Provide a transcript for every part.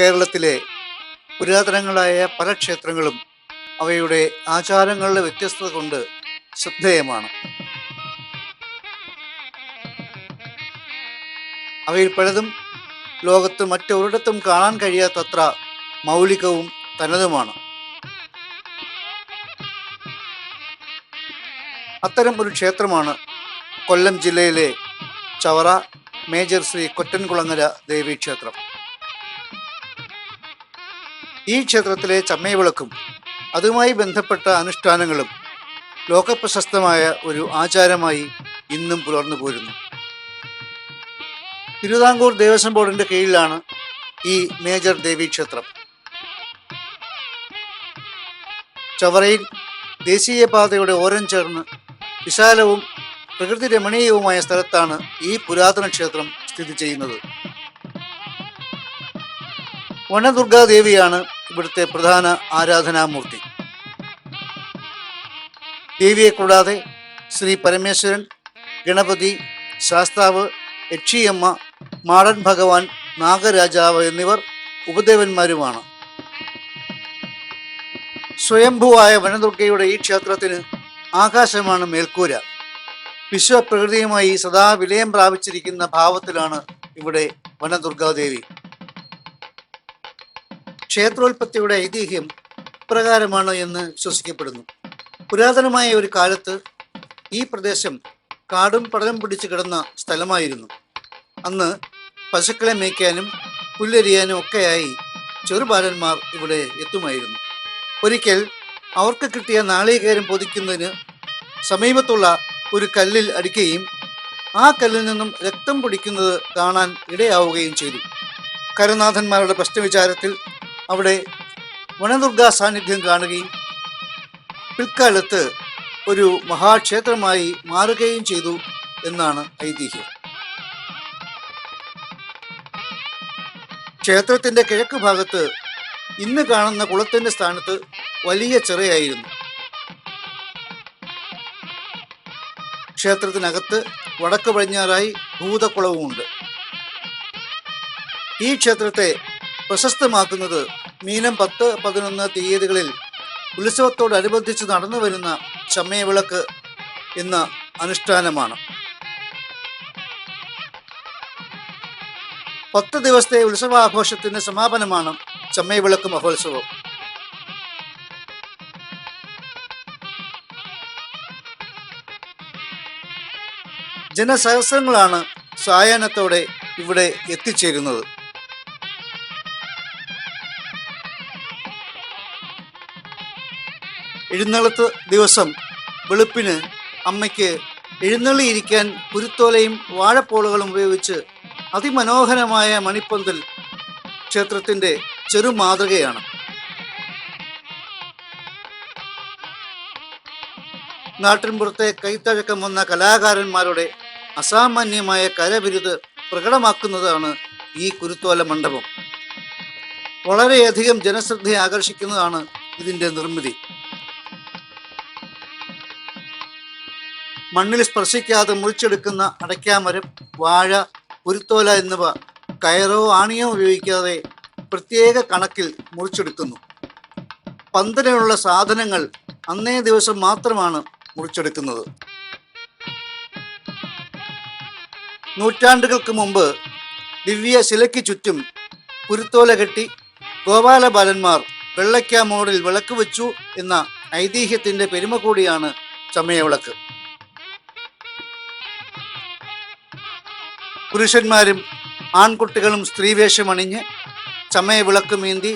കേരളത്തിലെ പുരാതനങ്ങളായ പല ക്ഷേത്രങ്ങളും അവയുടെ ആചാരങ്ങളുടെ വ്യത്യസ്തത കൊണ്ട് ശ്രദ്ധേയമാണ്. അവയിൽ പലതും ലോകത്ത് മറ്റൊരിടത്തും കാണാൻ കഴിയാത്തത്ര മൗലികവും തനതുമാണ്. അത്തരം ഒരു ക്ഷേത്രമാണ് കൊല്ലം ജില്ലയിലെ ചവറ മേജർ ശ്രീ കൊറ്റൻകുളങ്ങര ദേവി ക്ഷേത്രം ഈ ക്ഷേത്രത്തിലെ ചമ്മയവിളക്കും അതുമായി ബന്ധപ്പെട്ട അനുഷ്ഠാനങ്ങളും ലോകപ്രശസ്തമായ ഒരു ആചാരമായി ഇന്നും പുലർന്നു പോരുന്നു. തിരുവിതാംകൂർ ദേവസ്വം ബോർഡിന്റെ കീഴിലാണ് ഈ മേജർ ദേവി ക്ഷേത്രം. ചവറയിൽ ദേശീയപാതയുടെ ഓരം ചേർന്ന് വിശാലവും പ്രകൃതി രമണീയവുമായ സ്ഥലത്താണ് ഈ പുരാതന ക്ഷേത്രം സ്ഥിതി ചെയ്യുന്നത്. വനദുർഗാദേവിയാണ് ഇവിടുത്തെ പ്രധാന ആരാധനാമൂർത്തി. ദേവിയെ കൂടാതെ ശ്രീ പരമേശ്വരൻ ഗണപതി ശാസ്താവ് യക്ഷിയമ്മ മാടൻ ഭഗവാൻ നാഗരാജാവ് എന്നിവർ ഉപദേവന്മാരുമാണ്. സ്വയംഭുവായ വനദുർഗയുടെ ഈ ക്ഷേത്രത്തിന് ആകാശമാണ് മേൽക്കൂര. വിശ്വപ്രകൃതിയുമായി സദാ വിലയം പ്രാപിച്ചിരിക്കുന്ന ഭാവത്തിലാണ് ഇവിടെ വനദുർഗാദേവി. ക്ഷേത്രോൽപത്തിയുടെ ഐതിഹ്യം ഇപ്രകാരമാണ് എന്ന് വിശ്വസിക്കപ്പെടുന്നു പുരാതനമായ ഒരു കാലത്ത് ഈ പ്രദേശം കാടും പടലും പിടിച്ചു കിടന്ന സ്ഥലമായിരുന്നു. അന്ന് പശുക്കളെ മേയ്ക്കാനും പുല്ലരിയാനും ഒക്കെയായി ചെറുബാലന്മാർ ഇവിടെ എത്തുമായിരുന്നു. ഒരിക്കൽ അവർക്ക് കിട്ടിയ നാളികേരം പൊതിക്കുന്നതിന് സമീപത്തുള്ള ഒരു കല്ലിൽ അടിക്കുകയും ആ കല്ലിൽ നിന്നും രക്തം പൊടിക്കുന്നത് കാണാൻ ഇടയാവുകയും ചെയ്തു. കരനാഥന്മാരുടെ പ്രശ്നവിചാരത്തിൽ അവിടെ വനദുർഗാ സാന്നിധ്യം കാണുകയും പിൽക്കാലത്ത് ഒരു മഹാക്ഷേത്രമായി മാറുകയും ചെയ്തു എന്നാണ് ഐതിഹ്യം. ക്ഷേത്രത്തിന്റെ കിഴക്ക് ഭാഗത്ത് ഇന്ന് കാണുന്ന കുളത്തിന്റെ സ്ഥാനത്ത് വലിയ ചിറയായിരുന്നു. ക്ഷേത്രത്തിനകത്ത് വടക്ക് പടിഞ്ഞാറായി ഭൂതക്കുളവുമുണ്ട്. ഈ ക്ഷേത്രത്തെ പ്രശസ്തമാക്കുന്നത് മീനം പത്ത് പതിനൊന്ന് തീയതികളിൽ ഉത്സവത്തോടനുബന്ധിച്ച് നടന്നു വരുന്ന ചമ്മയവിളക്ക് ഇന്ന് അനുഷ്ഠാനമാണ്. പത്ത് ദിവസത്തെ ഉത്സവാഘോഷത്തിന്റെ സമാപനമാണ് ചമ്മയവിളക്ക് മഹോത്സവം. ജനസഹസ്രങ്ങളാണ് സായാഹ്നത്തോടെ ഇവിടെ എത്തിച്ചേരുന്നത്. എഴുന്നള്ളത്ത് ദിവസം വെളുപ്പിന് അമ്മയ്ക്ക് എഴുന്നള്ളിയിരിക്കാൻ കുരുത്തോലയും വാഴപ്പോളുകളും ഉപയോഗിച്ച് അതിമനോഹരമായ മണിപ്പന്തൽ ക്ഷേത്രത്തിന്റെ ചെറു മാതൃകയാണ് നാട്ടിൻപുറത്തെ കൈത്തഴക്കം വന്ന കലാകാരന്മാരുടെ അസാമാന്യമായ കരവിരുത് പ്രകടമാക്കുന്നതാണ് ഈ കുരുത്തോല മണ്ഡപം. വളരെയധികം ജനശ്രദ്ധയെ ആകർഷിക്കുന്നതാണ് ഇതിന്റെ നിർമ്മിതി. മണ്ണിൽ സ്പർശിക്കാതെ മുറിച്ചെടുക്കുന്ന അടയ്ക്കാമരം വാഴ കുരുത്തോല എന്നിവ കയറോ ആണിയോ ഉപയോഗിക്കാതെ പ്രത്യേക കണക്കിൽ മുറിച്ചെടുക്കുന്നു. പന്തലിനുള്ള സാധനങ്ങൾ അന്നേ ദിവസം മാത്രമാണ് മുറിച്ചെടുക്കുന്നത്. നൂറ്റാണ്ടുകൾക്ക് മുമ്പ് ദിവ്യ ശിലയ്ക്ക് ചുറ്റും കുരുത്തോല കെട്ടി ഗോപാല ബാലന്മാർ വെള്ളയ്ക്ക മോഡിൽ വിളക്ക് വെച്ചു എന്ന ഐതിഹ്യത്തിന്റെ പെരുമ കൂടിയാണ് ചമയവിളക്ക്. പുരുഷന്മാരും ആൺകുട്ടികളും സ്ത്രീവേഷമണിഞ്ഞ് ചമയ വിളക്ക് മീന്തി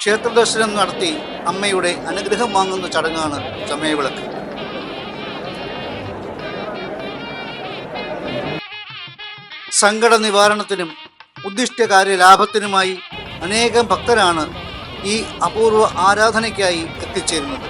ക്ഷേത്രദർശനം നടത്തി അമ്മയുടെ അനുഗ്രഹം വാങ്ങുന്ന ചടങ്ങാണ് ചമയവിളക്ക് സങ്കട നിവാരണത്തിനും ഉദ്ദിഷ്ടകാര്യ ലാഭത്തിനുമായി അനേകം ഭക്തരാണ് ഈ അപൂർവ ആരാധനയ്ക്കായി എത്തിച്ചേരുന്നത്.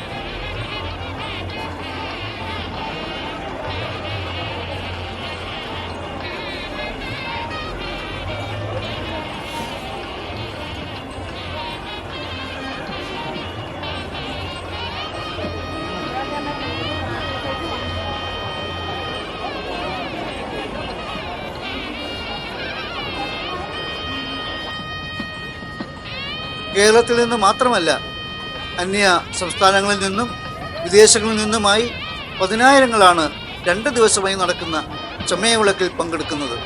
കേരളത്തിൽ നിന്ന് മാത്രമല്ല അന്യ സംസ്ഥാനങ്ങളിൽ നിന്നും വിദേശങ്ങളിൽ നിന്നുമായി പതിനായിരങ്ങളാണ് രണ്ട് ദിവസമായി നടക്കുന്ന ചമയവിളക്കിൽ പങ്കെടുക്കുന്നത്.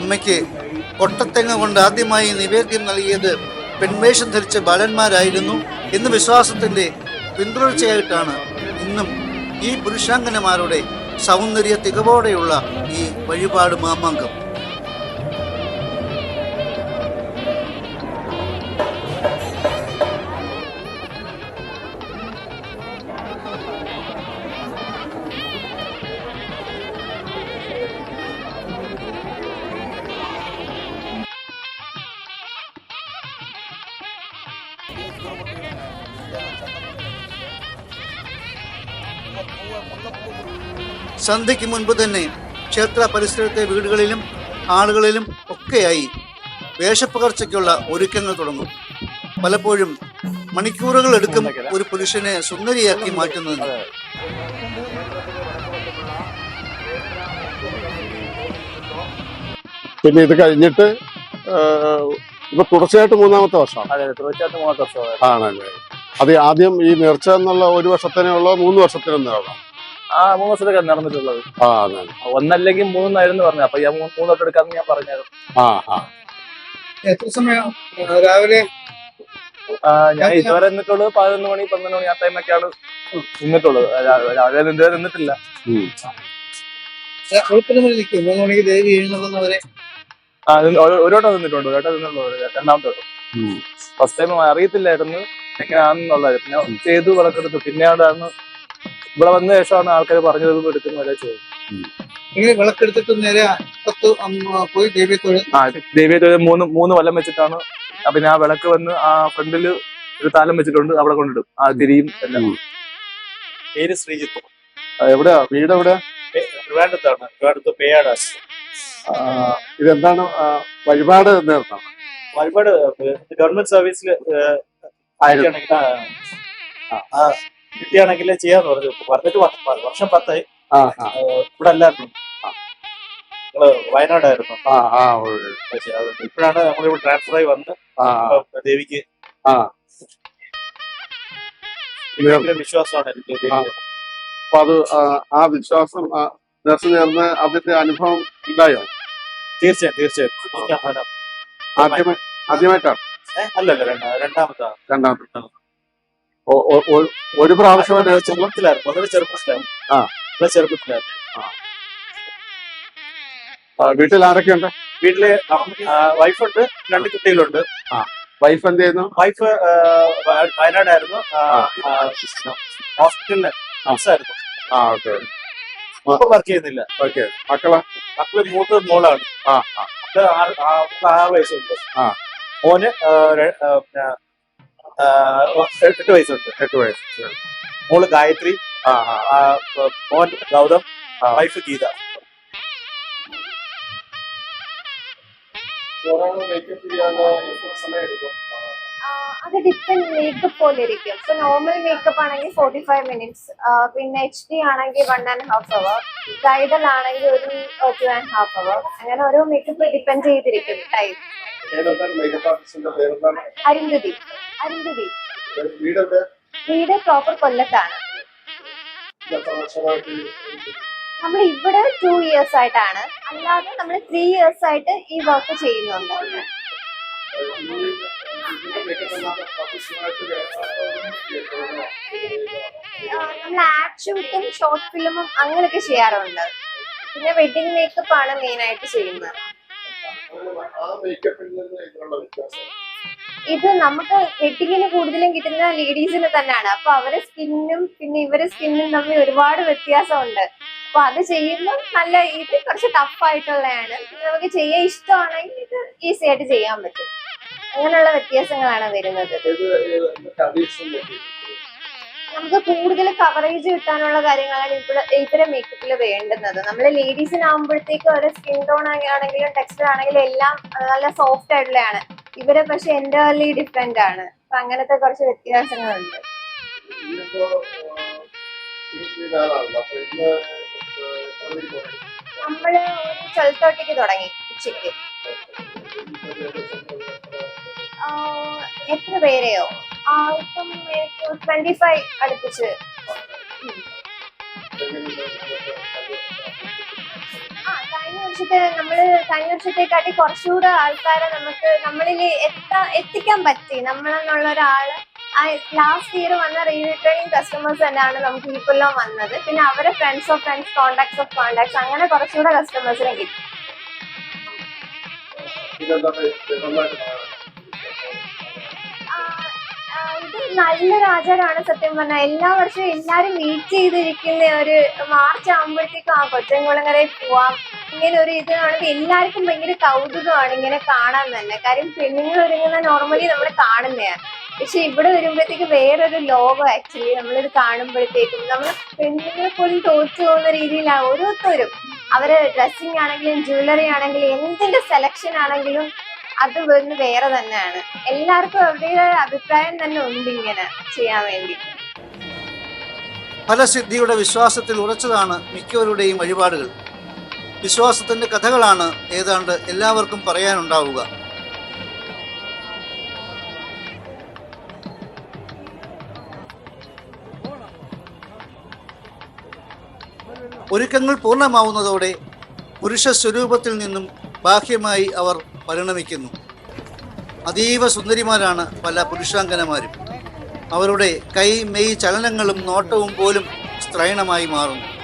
അമ്മയ്ക്ക് കൊട്ടത്തെങ്ങ കൊണ്ട് ആദ്യമായി നിവേദ്യം നൽകിയത് പെൺവേഷം ധരിച്ച ബാലന്മാരായിരുന്നു എന്ന് വിശ്വാസത്തിന്റെ പിന്തുടർച്ചയായിട്ടാണ് ഇന്നും ഈ പുരുഷാംഗനമാരുടെ സൗന്ദര്യ തികവോടെയുള്ള ഈ വഴിപാട് മാമാങ്കം. സന്ധ്യയ്ക്ക് മുൻപ് തന്നെ ക്ഷേത്ര പരിസരത്തെ വീടുകളിലും ആളുകളിലും ഒക്കെയായി വേഷപ്പകർച്ചയ്ക്കുള്ള ഒരുക്കങ്ങൾ തുടങ്ങും. പലപ്പോഴും മണിക്കൂറുകൾ എടുക്കും ഒരു പുരുഷനെ സുന്ദരിയാക്കി മാറ്റുന്നതിന്. പിന്നെ ഇത് കഴിഞ്ഞിട്ട് ഇപ്പൊ തുടർച്ചയായിട്ട് മൂന്നാമത്തെ വർഷമാണ്. ആണല്ലേ? അത് ആദ്യം ഈ നേർച്ച എന്നുള്ള ഒരു വർഷത്തിനുള്ള മൂന്ന് വർഷത്തിനൊന്നാണോ ആ മൂന്ന് വർഷത്തേക്ക് നടന്നിട്ടുള്ളത്. ആ അതെ ഒന്നല്ലെങ്കിൽ മൂന്നായിരുന്നു പറഞ്ഞു അപ്പൊ ഞാൻ മൂന്ന് തൊട്ട് എടുക്കാന്ന് ഞാൻ ആ ആ. എത്ര സമയം രാവിലെ? ആ, ഞാൻ ഇതുവരെ നിന്നിട്ടുള്ളത് പതിനൊന്ന് മണി പന്ത്രണ്ട് മണി ആ ടൈമൊക്കെയാണ് നിന്നിട്ടുള്ളത്. രാ- രാവിലെ ഇതുവരെ നിന്നിട്ടില്ല. ഉം. വെളുപ്പിന് മണി നിൽക്കും. മൂന്ന് മണിക്ക് ദേവി എഴുന്നള്ളുന്നവരെ. ആ ഇത് ഒരു- ഒരു വട്ടം നിന്നിട്ടുണ്ട്. ഒരു വട്ടം നിന്നുള്ളത് രണ്ടാമത്തെ വട്ടം. ഉം. ഫസ്റ്റ് ടൈം അറിയത്തില്ലായിരുന്നു. എങ്ങനെയാണെന്നുള്ളത്. പിന്നെ ചെയ്തു വിളക്കെടുത്തു പിന്നെയാണ് ഇവിടെ വന്ന ശേഷമാണ് ആൾക്കാർ പറഞ്ഞത് എടുക്കുന്ന വരെ ചെയ്തു ഇങ്ങനെ വിളക്കെടുത്തിട്ട് നേരെ അപ്പത്ത് അമ്മ പോയി ദേവിയെ തൊഴിൽ ആ ദേവിയെ മൂന്ന് മൂന്ന് വല്ലം വെച്ചിട്ടാണ്. അപ്പൊ ഞാൻ ആ വിളക്ക് വന്ന് ആ ഫ്രണ്ടിൽ ഒരു താലം വെച്ചിട്ടുണ്ട് അവിടെ കൊണ്ടിടും. ആ തിരിയും എല്ലാം. പേര് ശ്രീജിത്ത്. ആ, എവിടെയാ? വീട് എവിടെയാ? ട്രിവാൻഡത്താണ് ട്രിവാൻഡത്ത് പേയാട് ആ, ഇതെന്താണ്? വഴിപാട് വഴിപാട് ഗവൺമെന്റ് സർവീസിൽ കിട്ടിയാണെങ്കിൽ ചെയ്യാന്ന് പറഞ്ഞു. പറഞ്ഞിട്ട് വ- വർഷം പത്തായി. ഇവിടെ അല്ലായിരുന്നു നമ്മൾ വയനാടായിരുന്നു. ഇപ്പോഴാണ് നമ്മളിവിടെ ട്രാൻസ്ഫർ ആയി വന്ന് ദേവിക്ക് വിശ്വാസമാണ് എനിക്ക്. അപ്പൊ അത് ആ, വിശ്വാസം ആ, ചേർന്ന് അതിന്റെ അനുഭവം ഉണ്ടായോ? തീർച്ചയായും തീർച്ചയായും. ആദ്യമായിട്ടാണ്? അല്ലല്ല രണ്ടാമത്തെ. ഓ- ഒരു പ്രാവശ്യം ചെറുപ്പത്തിലായിരുന്നു. വളരെ ചെറുപ്പത്തിലായിരുന്നു. ആ. വളരെ ചെറുപ്പത്തിലായിരുന്നു. വീട്ടിൽ ആരൊക്കെയുണ്ട്? വീട്ടിൽ വൈഫുണ്ട്. രണ്ട് കുട്ടികളുണ്ട്. വൈഫ് എന്ത് ചെയ്യുന്നു? വൈഫ് വയനാടായിരുന്നു. ഹോസ്പിറ്റലിൽ ആയിരുന്നു ആ ഓക്കെ. ഇപ്പൊ വർക്ക് ചെയ്യുന്നില്ല. ഓക്കെ. മക്കളാ? മക്കൾ മൂത്ത മോളാണ്. ആ ആ. ആറ് ആ- വയസ്സുണ്ട്. ആ. മോന് ആ, ആ, ആ, എട്ട് വയസ്സുണ്ട് എട്ട് വയസ്സ്. മോൾ ഗായത്രി മോൻ ഗൗതം വൈഫ് ഗീത. അത് ഡിപ്പെൻഡ് മേക്കപ്പ് പോലെ ഇരിക്കും. ഇപ്പൊ നോർമൽ മേക്കപ്പ് ആണെങ്കിൽ ഫോർട്ടി ഫൈവ് മിനിറ്റ്സ് പിന്നെ എച്ച് ഡി ആണെങ്കിൽ one and half hour bridal ആണെങ്കിൽ ഒരു ടു ആൻഡ് ഹാഫ് അവർ അങ്ങനെ ഓരോ മേക്കപ്പ് ഡിപ്പെൻഡ് ചെയ്തിരിക്കും ടൈം അരുന്ധതി. അരുന്ധതി വീട് പ്രോപ്പർ കൊല്ലത്താണ് നമ്മൾ ഇവിടെ ടു ഇയേഴ്സ് ആയിട്ടാണ് അല്ലാതെ നമ്മൾ ത്രീ ഇയേഴ്സ് ആയിട്ട് ഈ വർക്ക് ചെയ്യുന്നുണ്ട് നമ്മൾ ആഡ് ഷൂട്ടും ഷോർട്ട് ഫിലിമും അങ്ങനെയൊക്കെ ചെയ്യാറുണ്ട് പിന്നെ വെഡിങ് മേക്കപ്പ് ആണ് മെയിൻ ആയിട്ട് ചെയ്യുന്നത് ഇത് നമുക്ക് വെഡിങ്ങിന് കൂടുതലും കിട്ടുന്ന ലേഡീസിന് തന്നെയാണ്. അപ്പൊ അവരെ സ്കിന്നും പിന്നെ ഇവരെ സ്കിന്നും തമ്മിൽ ഒരുപാട് വ്യത്യാസമുണ്ട്. അപ്പൊ അത് ചെയ്യുമ്പോൾ നല്ല ഇത് കുറച്ച് ടഫ് ആയിട്ടുള്ളതാണ്. പിന്നെ നമുക്ക് ചെയ്യാൻ ഇഷ്ടമാണെങ്കിൽ ഇത് ഈസി ആയിട്ട് ചെയ്യാൻ പറ്റും. അങ്ങനെയുള്ള വ്യത്യാസങ്ങളാണ് വരുന്നത്. നമുക്ക് കൂടുതൽ കവറേജ് കിട്ടാനുള്ള കാര്യങ്ങളാണ് ഇപ്പോൾ ഇത്തരം മേക്കപ്പിൽ വേണ്ടുന്നത്. നമ്മൾ ലേഡീസിനാകുമ്പോഴത്തേക്ക് ഓരോ സ്കിൻ ടോൺ ആണെങ്കിലും ടെക്സ്റ്റർ ആണെങ്കിലും എല്ലാം നല്ല സോഫ്റ്റ് ആയിട്ടുള്ളതാണ്. ഇവരെ പക്ഷെ എന്റെ വലിയ ഡിഫറെന്റ് ആണ്. അപ്പൊ അങ്ങനത്തെ കുറച്ച് വ്യത്യാസങ്ങളുണ്ട്. നമ്മൾ ഒരു തുടങ്ങി ഉച്ചയ്ക്ക്. ആ, എത്ര പേരെയോ? ട്വന്റി ഫൈവ് അടുപ്പിച്ച്. കഴിഞ്ഞ വർഷത്തെ നമ്മൾ കഴിഞ്ഞ വർഷത്തെക്കാട്ടി കുറച്ചുകൂടെ ആൾക്കാരെ നമുക്ക് നമ്മളിൽ എത്താ എത്തിക്കാൻ പറ്റി. നമ്മളെന്നുള്ള ഒരാൾ ആ ലാസ്റ്റ് ഇയർ വന്ന റീറിട്ടേണിംഗ് കസ്റ്റമേഴ്സ് തന്നെയാണ് നമുക്ക് ഈ കൊല്ലം വന്നത്. പിന്നെ അവരെ friends of friends contacts of contacts അങ്ങനെ കുറച്ചുകൂടെ കസ്റ്റമേഴ്സിനെ കിട്ടി. ഇത് നല്ലൊരു ആചാരമാണ് സത്യം പറഞ്ഞാൽ എല്ലാ വർഷവും എല്ലാരും മീറ്റ് ചെയ്തിരിക്കുന്ന ഒരു മാർച്ച് ആകുമ്പോഴത്തേക്കും ആ കൊച്ചൻകുളങ്ങരയിൽ പോവാം. ഇങ്ങനെ ഒരു ഇത് കാണുമ്പോൾ എല്ലാവർക്കും ഭയങ്കര കൗതുകമാണ് ഇങ്ങനെ കാണാൻ തന്നെ. കാര്യം പെണ്ണുങ്ങൾ ഒരുങ്ങുന്ന നോർമലി നമ്മൾ കാണുന്നതാണ് പക്ഷെ ഇവിടെ വരുമ്പോഴത്തേക്ക് വേറൊരു ലോകം ആക്ച്വലി നമ്മളിത് കാണുമ്പോഴത്തേക്കും നമ്മൾ പെണ്ണുങ്ങളെ പോലും തോറ്റു പോകുന്ന രീതിയിലാണ് ഓരോരുത്തരും. അവർ ഡ്രസ്സിങ് ആണെങ്കിലും ജ്വല്ലറി ആണെങ്കിലും എന്തിന്റെ സെലക്ഷൻ ആണെങ്കിലും അത് വന്ന് വേറെ തന്നെയാണ്. എല്ലാവർക്കും അവരുടേതായ അഭിപ്രായം തന്നെ ഉണ്ട് ഇങ്ങനെ ചെയ്യാൻ വേണ്ടി. ഫലസിദ്ധിയുടെ വിശ്വാസത്തിൽ ഉറച്ചതാണ് മിക്കവരുടെയും വഴിപാടുകൾ. വിശ്വാസത്തിന്റെ കഥകളാണ് ഏതാണ്ട് എല്ലാവർക്കും പറയാനുണ്ടാവുക. ഒരുക്കങ്ങൾ പൂർണമാവുന്നതോടെ പുരുഷ സ്വരൂപത്തിൽ നിന്നും ബാഹ്യമായി അവർ പരിണമിക്കുന്നു. അതീവ സുന്ദരിമാരാണ് പല പുരുഷാംഗനമാരും. അവരുടെ കൈ മെയ് ചലനങ്ങളും നോട്ടവും പോലും സ്ത്രൈണമായി മാറുന്നു.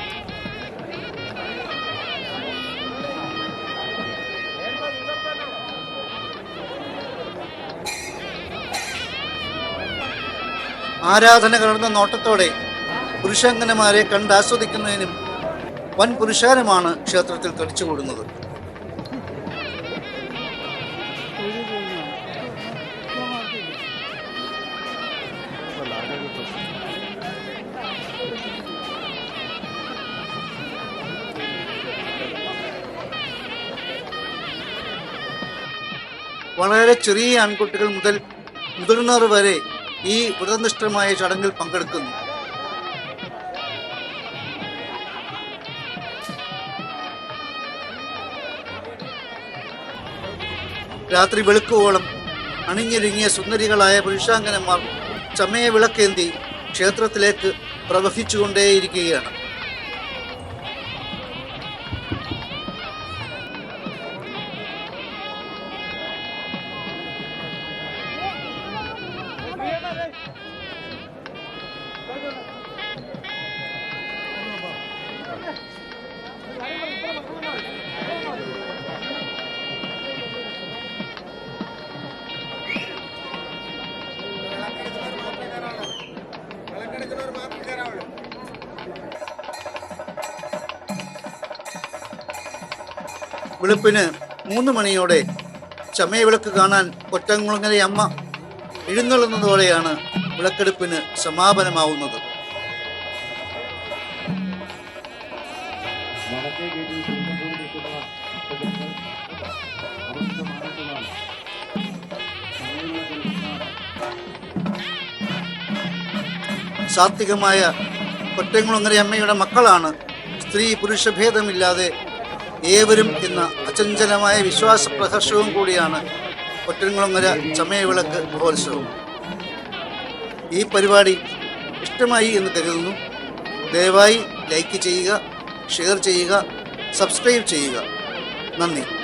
ആരാധന കലർന്ന നോട്ടത്തോടെ പുരുഷാങ്കനമാരെ കണ്ടാസ്വദിക്കുന്നതിനും വൻ പുരുഷാരമാണ് ക്ഷേത്രത്തിൽ തടിച്ചുകൂടുന്നത് വളരെ ചെറിയ ആൺകുട്ടികൾ മുതൽ മുതിർന്നവർ വരെ ഈ വ്രതനിഷ്ഠമായ ചടങ്ങിൽ പങ്കെടുക്കുന്നു. രാത്രി വെളുക്കുവോളം അണിഞ്ഞിരുങ്ങിയ സുന്ദരികളായ പുരുഷാങ്കനന്മാർ ചമയ വിളക്കേന്തി ക്ഷേത്രത്തിലേക്ക് പ്രവഹിച്ചുകൊണ്ടേയിരിക്കുകയാണ്. വെളുപ്പിന് മൂന്ന് മണിയോടെ ചമയ വിളക്ക് കാണാൻ കൊറ്റംകുളങ്ങര അമ്മ എഴുന്നള്ളുന്നതോടെയാണ് വിളക്കെടുപ്പിന് സമാപനമാവുന്നത്. സാത്വികമായ കൊറ്റംകുളങ്ങര അമ്മയുടെ മക്കളാണ് സ്ത്രീ പുരുഷ ഭേദമില്ലാതെ ഏവരും എന്ന അചഞ്ചലമായ വിശ്വാസ പ്രഹർഷവും കൂടിയാണ് കൊറ്റൻകുളങ്ങര ചമയവിളക്ക് മഹോത്സവം. ഈ പരിപാടി ഇഷ്ടമായി എന്ന് കരുതുന്നു. ദയവായി ലൈക്ക് ചെയ്യുക ഷെയർ ചെയ്യുക സബ്സ്ക്രൈബ് ചെയ്യുക. നന്ദി.